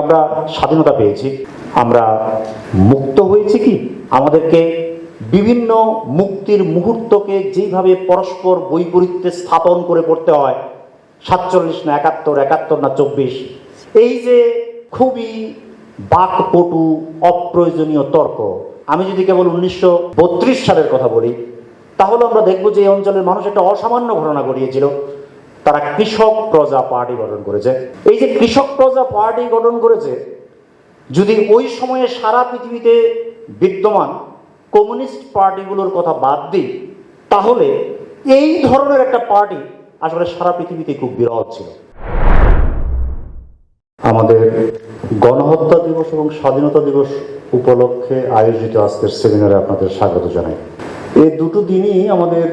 আমরা স্বাধীনতা পেয়েছি। আমরা মুক্ত হয়েছি কি? আমাদেরকে বিভিন্ন মুক্তির মুহূর্তকে যেভাবে পরস্পর বৈপরীত্যে স্থাপন করে পড়তে হয়, সাতচল্লিশ না একাত্তর একাত্তর না চব্বিশ, এই যে খুবই বাকপটু, অপ্রয়োজনীয় তর্ক, আমি যদি কেবল উনিশশো বত্রিশ সালের কথা বলি, তাহলে আমরা দেখব যে এই অঞ্চলের মানুষ একটা অসামান্য ঘটনা ঘটিয়েছিল। তারা কৃষক প্রজা পার্টি গঠন করেছে। এই যে কৃষক প্রজা পার্টি গঠন করেছে, যদি ওই সময়ে সারা পৃথিবীতে বিদ্যমান কমিউনিস্ট পার্টিগুলোর কথা বাদ দিই, তাহলে এই ধরনের একটা পার্টি আসলে সারা পৃথিবীতে খুব বিরল ছিল। আমাদের গণহত্যা দিবস এবং স্বাধীনতা দিবস উপলক্ষে আয়োজিত আজকের সেমিনারে আপনাদের স্বাগত জানাই। এই দুটো দিনই আমাদের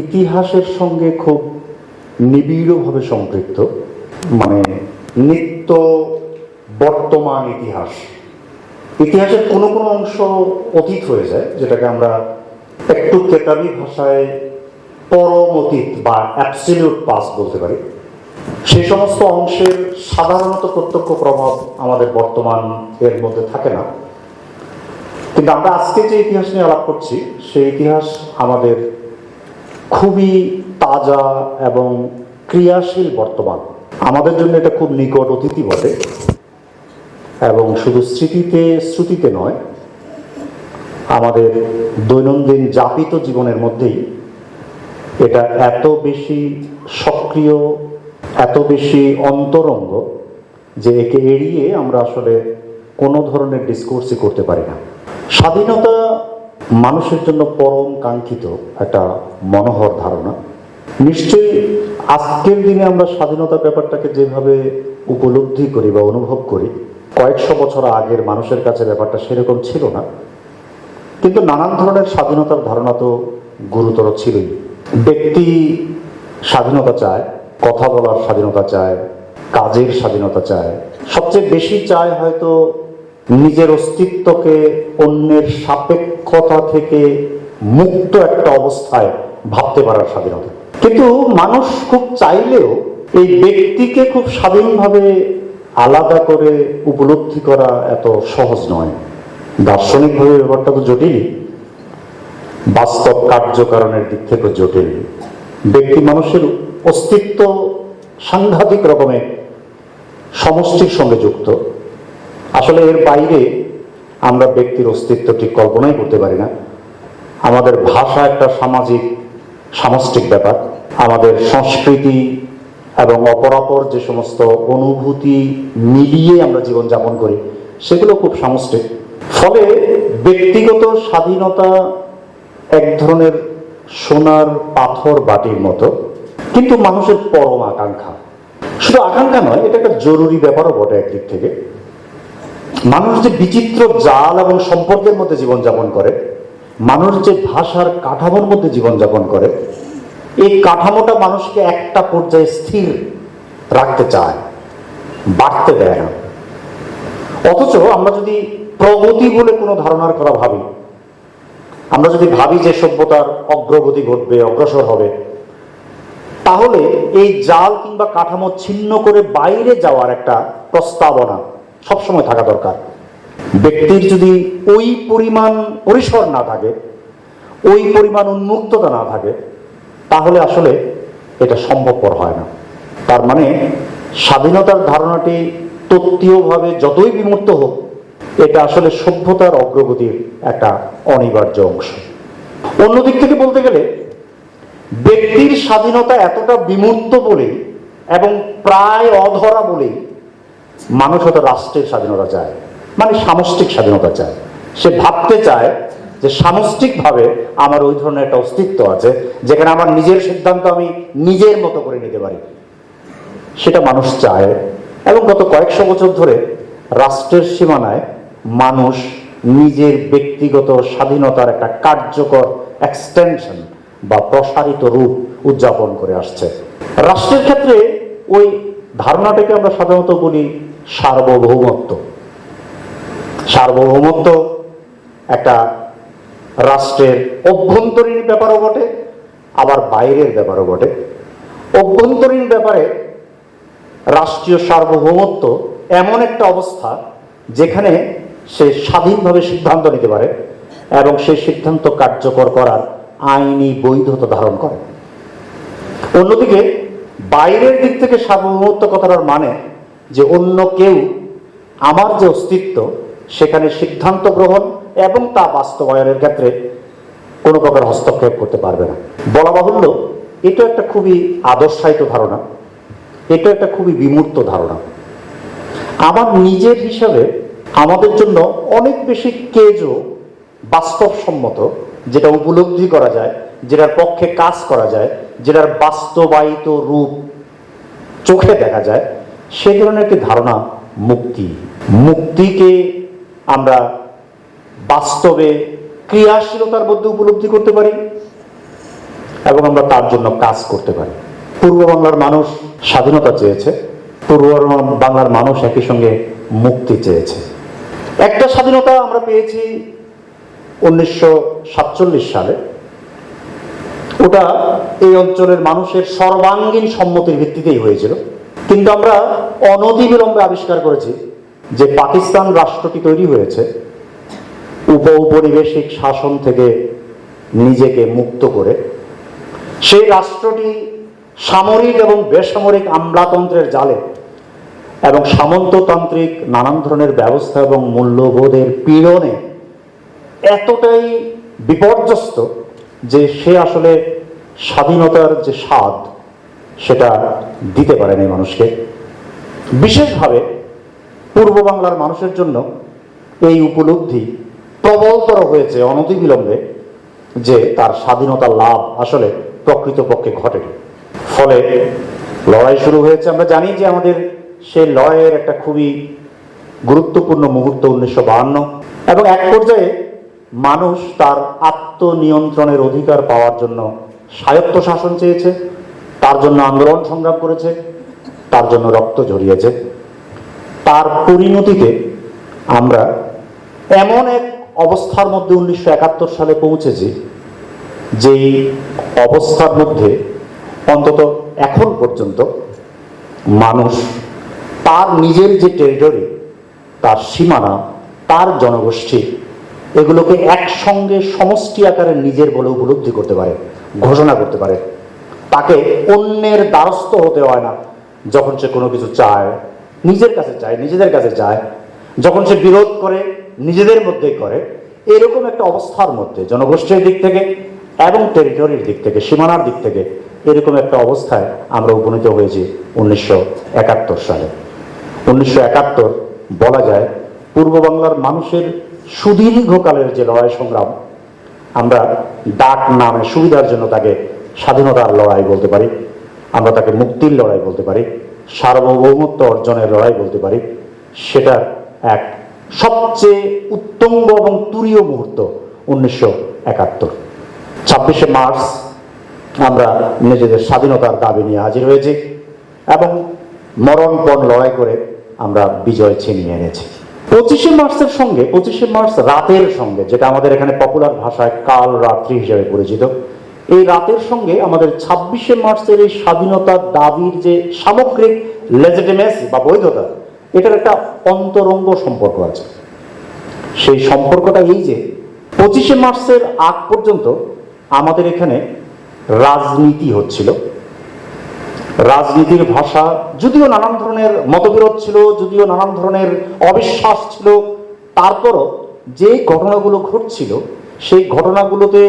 ইতিহাসের সঙ্গে খুব নিবিড়ভাবে সম্পৃক্ত মানে নিত্য বর্তমান ইতিহাস। ইতিহাসের কোনো কোনো অংশ অতীত হয়ে যায়, যেটাকে আমরা একটু কেতাবি ভাষায় পরম অতীত বা অ্যাবসলিউট পাস বলতে পারি। সেই সমস্ত অংশের সাধারণত প্রত্যক্ষ প্রভাব আমাদের বর্তমান এর মধ্যে থাকে না। কিন্তু আমরা আজকে যে ইতিহাস নিয়ে আলাপ করছি, সেই ইতিহাস আমাদের খুবই তাজা এবং ক্রিয়াশীল বর্তমান। আমাদের জন্য এটা খুব নিকট অতিথি বটে। এবং শুধু স্মৃতিতে, শ্রুতিতে নয়, আমাদের দৈনন্দিন যাপিত জীবনের মধ্যেই এটা এত বেশি সক্রিয়, এত বেশি অন্তরঙ্গ যে একে এড়িয়ে আমরা আসলে কোনো ধরনের ডিসকোর্সই করতে পারি না। স্বাধীনতা মানুষের জন্য পরম কাঙ্ক্ষিত একটা মনোহর ধারণা। নিশ্চয়ই আজকের দিনে আমরা স্বাধীনতা ব্যাপারটাকে যেভাবে উপলব্ধি করি বা অনুভব করি, কয়েকশো বছর আগের মানুষের কাছে ব্যাপারটা সেরকম ছিল না। কিন্তু নানান ধরনের স্বাধীনতার ধারণা তো গুরুতর ছিলই। ব্যক্তি স্বাধীনতা চায়, কথা বলার স্বাধীনতা চায়, কাজের স্বাধীনতা চায়। সবচেয়ে বেশি চায় হয়তো নিজের অস্তিত্বকে অন্যের সাপেক্ষতা থেকে মুক্ত একটা অবস্থায় ভাবতে পারার স্বাধীনতা। কিন্তু মানুষ খুব চাইলেও এই ব্যক্তিকে খুব স্বাধীনভাবে আলাদা করে উপলব্ধি করা এত সহজ নয়। দার্শনিকভাবে ব্যাপারটা তো জটিল। বাস্তব কার্যকারণের দিক থেকে জটিল। ব্যক্তি মানুষের অস্তিত্ব সাংঘাতিক রকমের সমষ্টির সঙ্গে যুক্ত। আসলে এর বাইরে আমরা ব্যক্তির অস্তিত্ব ঠিক কল্পনাই করতে পারি না। আমাদের ভাষা একটা সামাজিক, সামষ্টিক ব্যাপার। আমাদের সংস্কৃতি এবং অপরাপর যে সমস্ত অনুভূতি মিলিয়ে আমরা জীবনযাপন করি, সেগুলো খুব সামষ্টিক ফলে ব্যক্তিগত স্বাধীনতা এক ধরনের সোনার পাথর বাটির মতো, কিন্তু মানুষের পরম আকাঙ্ক্ষা। শুধু আকাঙ্ক্ষা নয়, এটা একটা জরুরি ব্যাপারও বটে একদিক থেকে। মানুষ যে বিচিত্র জাল এবং সম্পর্কের মধ্যে জীবনযাপন করে, মানুষ যে ভাষার কাঠামোর মধ্যে জীবনযাপন করে এই কাঠামোটা মানুষকে একটা পর্যায়ে স্থির রাখতে চায়, বাড়তে দেয় না। অথচ আমরা যদি প্রগতি বলে কোনো ধারণার কথা ভাবি, আমরা যদি ভাবি যে সভ্যতার অগ্রগতি ঘটবে, অগ্রসর হবে, তাহলে এই জাল কিংবা কাঠামো ছিন্ন করে বাইরে যাওয়ার একটা প্রস্তাবনা সবসময় থাকা দরকার। ব্যক্তির যদি ওই পরিমাণ পরিসর না থাকে, ওই পরিমাণ উন্মুক্ততা না থাকে তাহলে আসলে এটা সম্ভবপর হয় না। তার মানে স্বাধীনতার ধারণাটি তত্ত্বীয়ভাবে যতই বিমূর্ত হোক, এটা আসলে সভ্যতার অগ্রগতির একটা অনিবার্য অংশ। অন্যদিক থেকে বলতে গেলে, ব্যক্তির স্বাধীনতা এতটা বিমূর্ত বলে এবং প্রায় অধরা বলেই মানুষ হয়তো রাষ্ট্রের স্বাধীনতা চায় মানে সামষ্টিক স্বাধীনতা চায়। সে ভাবতে চায় যে সামষ্টিকভাবে আমার ওই ধরনের একটা অস্তিত্ব আছে, যেখানে আমার নিজের সিদ্ধান্ত আমি নিজের মতো করে নিতে পারি। সেটা মানুষ চায়। এবং গত কয়েকশো বছর ধরে রাষ্ট্রের সীমানায় মানুষ নিজের ব্যক্তিগত স্বাধীনতার একটা কার্যকর এক্সটেনশন বা প্রসারিত রূপ উদযাপন করে আসছে। রাষ্ট্রের ক্ষেত্রে ওই ধারণাটাকে আমরা সাধারণত বলি সার্বভৌমত্ব। সার্বভৌমত্ব একটা রাষ্ট্রের অভ্যন্তরীণ ব্যাপারও বটে, আবার বাইরের ব্যাপারও বটে। অভ্যন্তরীণ ব্যাপারে রাষ্ট্রীয় সার্বভৌমত্ব এমন একটা অবস্থা যেখানে সে স্বাধীনভাবে সিদ্ধান্ত নিতে পারে এবং সেই সিদ্ধান্ত কার্যকর করার আইনি বৈধতা ধারণ করে। অন্যদিকে, বাইরের দিক থেকে সার্বভৌমত্ব কথাটার মানে যে অন্য কেউ আমার যে অস্তিত্ব, সেখানে সিদ্ধান্ত গ্রহণ এবং তা বাস্তবায়নের ক্ষেত্রে কোনো প্রকার হস্তক্ষেপ করতে পারবে না। বলা বাহুল্য, এটা একটা খুবই আদর্শায়িত ধারণা, এটা একটা খুবই বিমূর্ত ধারণা। আমার নিজের হিসাবে আমাদের জন্য অনেক বেশি কেজও বাস্তবসম্মত, যেটা উপলব্ধি করা যায়, যেটার পক্ষে কাজ করা যায়, যেটার বাস্তবায়িত রূপ চোখে দেখা যায়, সে ধরনের একটি ধারণা মুক্তি। মুক্তিকে আমরা বাস্তবে ক্রিয়াশীলতার মধ্যে উপলব্ধি করতে পারি এবং আমরা তার জন্য কাজ করতে পারি। পূর্ব বাংলার মানুষ স্বাধীনতা চেয়েছে, পূর্ব বাংলার মানুষ একই সঙ্গে মুক্তি চেয়েছে। একটা স্বাধীনতা আমরা পেয়েছি উনিশশো সাতচল্লিশ সালে। ওটা এই অঞ্চলের মানুষের সর্বাঙ্গীন সম্মতির ভিত্তিতেই হয়েছিল। কিন্তু আমরা অনতিবিলম্বে আবিষ্কার করেছি যে পাকিস্তান রাষ্ট্রটি তৈরি হয়েছে উপ ঔপনিবেশিক শাসন থেকে নিজেকে মুক্ত করে, সেই রাষ্ট্রটি সামরিক এবং বেসামরিক আমলাতন্ত্রের জালে এবং সামন্ততান্ত্রিক নানান ধরনের ব্যবস্থা এবং মূল্যবোধের পীড়নে এতটাই বিপর্যস্ত যে সে আসলে স্বাধীনতার যে স্বাদ, সেটা দিতে পারেনি মানুষকে। বিশেষভাবে পূর্ব বাংলার মানুষের জন্য এই উপলব্ধি প্রবলতর হয়েছে অনতিবিলম্বে যে তার স্বাধীনতা লাভ আসলে প্রকৃতপক্ষে ঘটেনি। ফলে লড়াই শুরু হয়েছে। আমরা জানি যে আমাদের সেই লড়াইয়ের একটা খুবই গুরুত্বপূর্ণ মুহূর্ত উনিশশো বাহান্ন। এবং এক পর্যায়ে মানুষ তার আত্মনিয়ন্ত্রণের অধিকার পাওয়ার জন্য স্বায়ত্ত শাসন চেয়েছে। তার জন্য আন্দোলন সংগ্রাম করেছে। তার জন্য রক্ত ঝরিয়েছে। তার পরিণতিতে আমরা এমন এক অবস্থার মধ্যে উনিশশো একাত্তর সালে পৌঁছেছি, যেই অবস্থার মধ্যে অন্তত এখন পর্যন্ত মানুষ তার নিজের যে টেরিটরি তার সীমানা, তার জনগোষ্ঠী, এগুলোকে একসঙ্গে সমষ্টি আকারে নিজের বলে উপলব্ধি করতে পারে, ঘোষণা করতে পারে। তাকে অন্যের দ্বারস্থ হতে হয় না, যখন সে কোনো কিছু চায়, নিজের কাছে চায়, নিজেদের কাছে চায়, যখন সে বিরোধ করে নিজেদের মধ্যেই করে, এরকম একটা অবস্থার মধ্যে, জনগোষ্ঠীর দিক থেকে এবং টেরিটরির দিক থেকে, সীমানার দিক থেকে এরকম একটা অবস্থায় আমরা উপনীত হয়েছি উনিশশো একাত্তর সালে। উনিশশো একাত্তর বলা যায় পূর্ব বাংলার মানুষের সুদীর্ঘকালের যে লড়াই সংগ্রাম, আমরা ডাক নামে সুবিধার জন্য তাকে স্বাধীনতার লড়াই বলতে পারি, আমরা তাকে মুক্তির লড়াই বলতে পারি, সার্বভৌমত্ব অর্জনের লড়াই বলতে পারি, সেটার এক সবচেয়ে উত্তঙ্গ এবং তুরীয় মুহূর্ত উনিশশো একাত্তর। ছাব্বিশে মার্চ আমরা নিজেদের স্বাধীনতার দাবি নিয়ে হাজির হয়েছি এবং মরণপণ লড়াই করে আমরা বিজয় ছিনিয়ে এনেছি। পঁচিশে মার্চের সঙ্গে, পঁচিশে মার্চ রাতের সঙ্গে, যেটা আমাদের এখানে পপুলার ভাষায় কাল রাত্রি হিসেবে পরিচিত, এই রাতের সঙ্গে আমাদের ছাব্বিশে মার্চের এই স্বাধীনতার দাবির যে সামগ্রিক লেজিটিমেসি বা বৈধতা এটার একটা অন্তরঙ্গ সম্পর্ক আছে। সেই সম্পর্কটা এই যে, পঁচিশে মার্চের আগ পর্যন্ত আমাদের এখানে রাজনীতি হচ্ছিল। রাজনীতির ভাষা যদিও নানান ধরনের মতবিরোধ ছিল, যদিও নানান ধরনের অবিশ্বাস ছিল, তারপরও যে ঘটনাগুলো ঘটছিল, সেই ঘটনাগুলোতে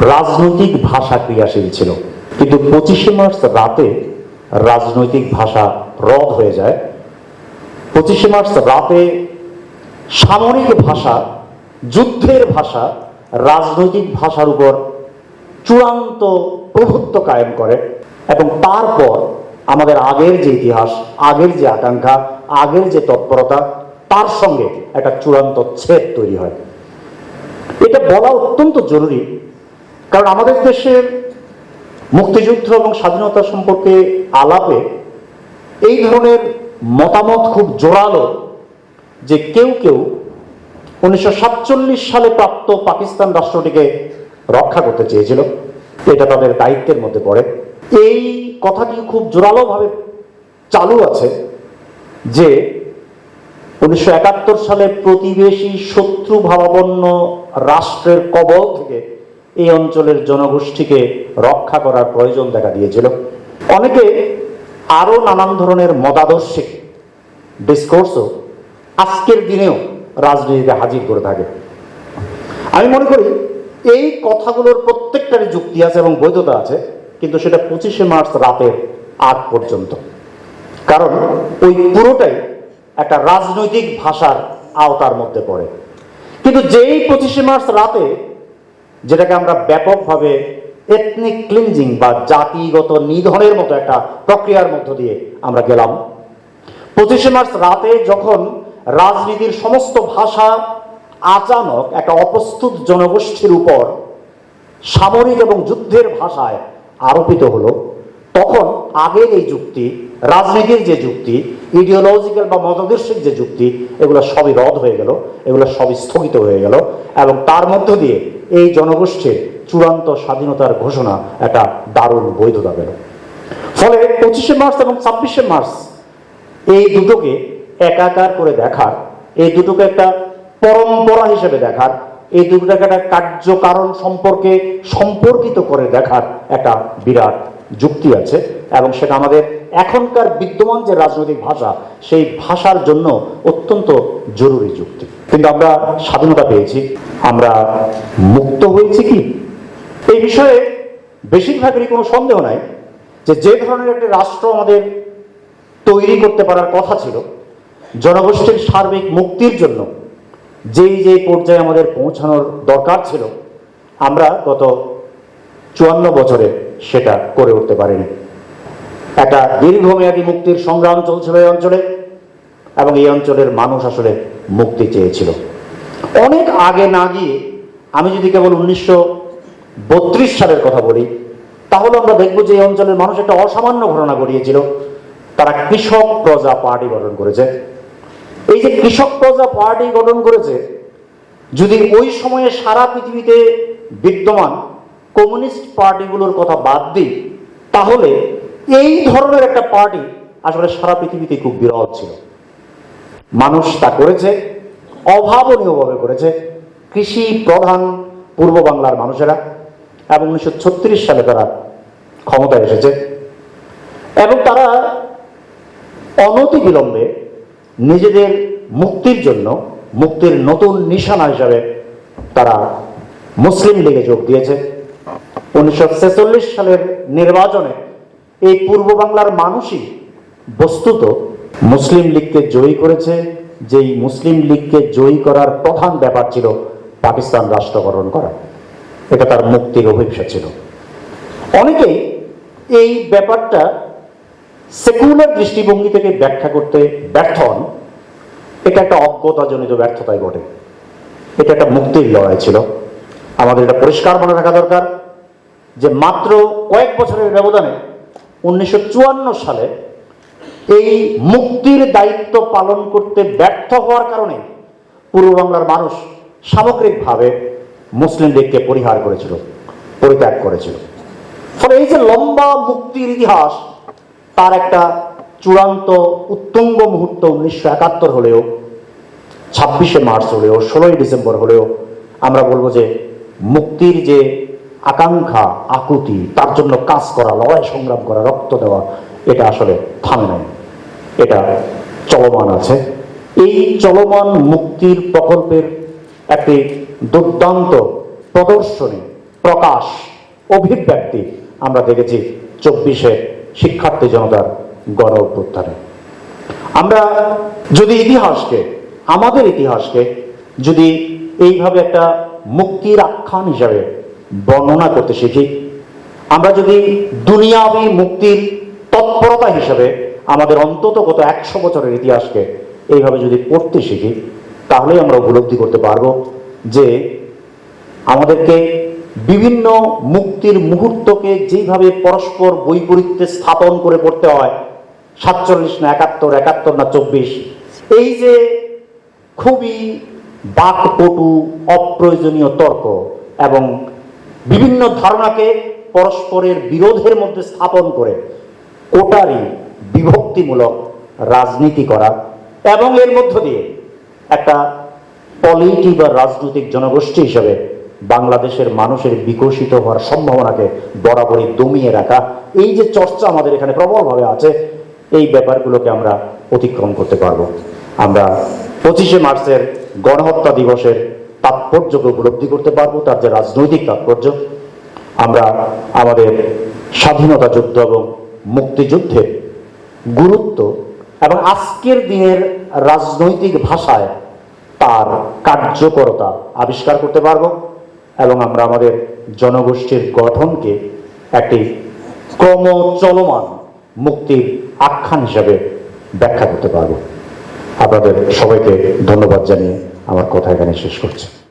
রাজনৈতিক ভাষা ক্রিয়াশীল ছিল। কিন্তু পঁচিশে মার্চ রাতে রাজনৈতিক ভাষা রদ হয়ে যায়। পঁচিশে মার্চ রাতে সামরিক ভাষা, যুদ্ধের ভাষা, রাজনৈতিক ভাষার উপর চূড়ান্ত প্রভুত্ব কায়েম করে এবং তারপর আমাদের আগের যে ইতিহাস, আগের যে আকাঙ্ক্ষা, আগের যে তৎপরতা, তার সঙ্গে একটা চূড়ান্ত ছেদ তৈরি হয়। এটা বলা অত্যন্ত জরুরি, কারণ আমাদের দেশের মুক্তিযুদ্ধ এবং স্বাধীনতা সম্পর্কে আলাপে এই ধরনের মতামত খুব জোরালো যে কেউ কেউ উনিশশো সাতচল্লিশ সালে প্রাপ্ত পাকিস্তান রাষ্ট্রটিকে রক্ষা করতে চেয়েছিল। এটা তাদের দায়িত্বের মধ্যে পড়ে। এই কথাটি খুব জোরালোভাবে চালু আছে যে উনিশশো একাত্তর সালে প্রতিবেশী শত্রু ভাবাপন্ন রাষ্ট্রের কবল থেকে এই অঞ্চলের জনগোষ্ঠীকে রক্ষা করার প্রয়োজন দেখা দিয়েছিল। অনেকে আরও নানান ধরনের মতাদর্শিক ডিসকোর্সও আজকের দিনেও রাজনীতিতে হাজির করে থাকে। আমি মনে করি এই কথাগুলোর প্রত্যেকটারই যুক্তি আছে এবং বৈধতা আছে, কিন্তু সেটা পঁচিশে মার্চ রাতের আগ পর্যন্ত। কারণ ওই পুরোটাই একটা রাজনৈতিক ভাষার আওতার মধ্যে পড়ে। কিন্তু যেই পঁচিশে মার্চ রাতে যেটাকে আমরা ব্যাপকভাবে এথনিক ক্লিনজিং বা জাতিগত নিধনের মতো একটা প্রক্রিয়ার মধ্য দিয়ে আমরা গেলাম। পঁচিশে মার্চ রাতে যখন রাজনীতির সমস্ত ভাষা আচানক একটা অপ্রস্তুত জনগোষ্ঠীর উপর সামরিক এবং যুদ্ধের ভাষায় আরোপিত হলো, তখন আগের এই যুক্তি, রাজনীতির যে যুক্তি ইডিওলজিক্যাল বা মতাদর্শিক যে যুক্তি, এগুলো সবই রদ হয়ে গেল, এগুলো সবই স্থগিত হয়ে গেল এবং তার মধ্য দিয়ে এই জনগোষ্ঠীর চূড়ান্ত স্বাধীনতার ঘোষণা একটা দারুণ বৈধতা পেল ফলে পঁচিশে মার্চ এবং ছাব্বিশে মার্চ এই দুটোকে একাকার করে দেখার, এই দুটোকে একটা পরম্পরা হিসেবে দেখার, এই দুটোকে একটা কার্যকারণ সম্পর্কে সম্পর্কিত করে দেখার একটা বিরাট যুক্তি আছে এবং সেটা আমাদের এখনকার বিদ্যমান যে রাজনৈতিক ভাষা, সেই ভাষার জন্য অত্যন্ত জরুরি যুক্তি। কিন্তু আমরা স্বাধীনতা পেয়েছি, আমরা মুক্ত হয়েছি কি? এই বিষয়ে বেশিরভাগেরই কোনো সন্দেহ নাই যে যে ধরনের একটি রাষ্ট্র আমাদের তৈরি করতে পারার কথা ছিল, জনগোষ্ঠীর সার্বিক মুক্তির জন্য যেই যেই পর্যায়ে আমাদের পৌঁছানোর দরকার ছিল, আমরা গত চুয়ান্ন বছরে সেটা করে উঠতে পারিনি। একটা দীর্ঘমেয়াদী মুক্তির সংগ্রাম চলছিল এই অঞ্চলে এবং এই অঞ্চলের মানুষ আসলে মুক্তি চেয়েছিল। অনেক আগে না গিয়ে আমি যদি কেবল উনিশশো বত্রিশ সালের কথা বলি, তাহলে আমরা দেখব যে এই অঞ্চলের মানুষ একটা অসামান্য ঘটনা ঘটিয়েছিল। তারা কৃষক প্রজা পার্টি গঠন করেছে। এই যে কৃষক প্রজা পার্টি গঠন করেছে, যদি ওই সময়ে সারা পৃথিবীতে বিদ্যমান কমিউনিস্ট পার্টিগুলোর কথা বাদ দিই, তাহলে এই ধরনের একটা পার্টি আসলে সারা পৃথিবীতে খুব বিরল ছিল। মানুষ তা করেছে, অভাবনীয়ভাবে করেছে। কৃষি প্রধান পূর্ব বাংলার মানুষেরা এবং উনিশশো ছত্রিশ সালে তারা ক্ষমতায় এসেছে। এবং তারা অনতি বিলম্বে নিজেদের মুক্তির জন্য, মুক্তির নতুন নিশানা হিসাবে তারা মুসলিম লীগে যোগ দিয়েছে। উনিশশো ছেচল্লিশ সালের নির্বাচনে এই পূর্ব বাংলার মানুষই বস্তুত মুসলিম লীগকে জয়ী করেছে, যেই মুসলিম লীগকে জয়ী করার প্রধান ব্যাপার ছিল পাকিস্তান রাষ্ট্রকরণ করা। এটা তার মুক্তির অভিপ্সা ছিল। অনেকেই এই ব্যাপারটা সেকুলার দৃষ্টিভঙ্গি থেকে ব্যাখ্যা করতে ব্যর্থ হন। এটা একটা অজ্ঞতাজনিত ব্যর্থতাই ঘটে এটা একটা মুক্তির লড়াই ছিল। আমাদের এটা পরিষ্কার মনে রাখা দরকার যে মাত্র কয়েক বছরের ব্যবধানে উনিশশো চুয়ান্ন সালে এই মুক্তির দায়িত্ব পালন করতে ব্যর্থ হওয়ার কারণে পূর্ব বাংলার মানুষ সামগ্রিকভাবে মুসলিম লীগকে পরিহার করেছিল, পরিত্যাগ করেছিল। ফলে এই যে লম্বা মুক্তির ইতিহাস, তার একটা চূড়ান্ত উত্তঙ্গ মুহূর্ত উনিশশো একাত্তর হলেও, ছাব্বিশে মার্চ হলেও, ষোলোই ডিসেম্বর হলেও, আমরা বলব যে মুক্তির যে আকাঙ্ক্ষা, আকুতি, তার জন্য কাজ করা, লড়াই সংগ্রাম করা, রক্ত দেওয়া, এটা আসলে থামে নাই। এটা চলমান আছে। এই চলমান মুক্তির প্রকল্পের একটি দুর্দান্ত প্রদর্শনী, প্রকাশ, অভিব্যক্তি আমরা দেখেছি চব্বিশে শিক্ষার্থী জনতার গণ অভ্যুত্থানে। আমরা যদি ইতিহাসকে, আমাদের ইতিহাসকে যদি এইভাবে একটা মুক্তির আখ্যান হিসাবে বর্ণনা করতে শিখি, আমরা যদি দুনিয়াবি মুক্তির তৎপরতা হিসাবে আমাদের অন্তত গত একশো বছরের ইতিহাসকে এইভাবে যদি পড়তে শিখি, তাহলেই আমরা উপলব্ধি করতে পারব যে আমাদেরকে বিভিন্ন মুক্তির মুহূর্তকে যেইভাবে পরস্পর বৈপরীত্যে স্থাপন করে পড়তে হয়, সাতচল্লিশ না একাত্তর একাত্তর না চব্বিশ, এই যে খুবই বাকপটু, অপ্রয়োজনীয় তর্ক এবং বিভিন্ন ধারণাকে পরস্পরের বিরোধের মধ্যে স্থাপন করে কোটারি বিভক্তিমূলক রাজনীতি করা এবং এর মধ্য দিয়ে একটা পলিটি বা রাজনৈতিক জনগোষ্ঠী হিসেবে বাংলাদেশের মানুষের বিকশিত হওয়ার সম্ভাবনাকে বরাবরই দমিয়ে রাখা, এই যে চর্চা আমাদের এখানে প্রবলভাবে আছে, এই ব্যাপারগুলোকে আমরা অতিক্রম করতে পারব। আমরা পঁচিশে মার্চের গণহত্যা দিবসের তাৎপর্যকে উপলব্ধি করতে পারব, তার যে রাজনৈতিক তাৎপর্য। আমরা আমাদের স্বাধীনতা যুদ্ধ এবং মুক্তিযুদ্ধের গুরুত্ব এবং আজকের দিনের রাজনৈতিক ভাষায় তার কার্যকরতা আবিষ্কার করতে পারব এবং আমরা আমাদের জনগোষ্ঠীর গঠনকে একটি ক্রম চলমান মুক্তির আখ্যান হিসাবে ব্যাখ্যা করতে পারব। আপনাদের সবাইকে ধন্যবাদ জানিয়ে আমার কথা এখানে শেষ করছি।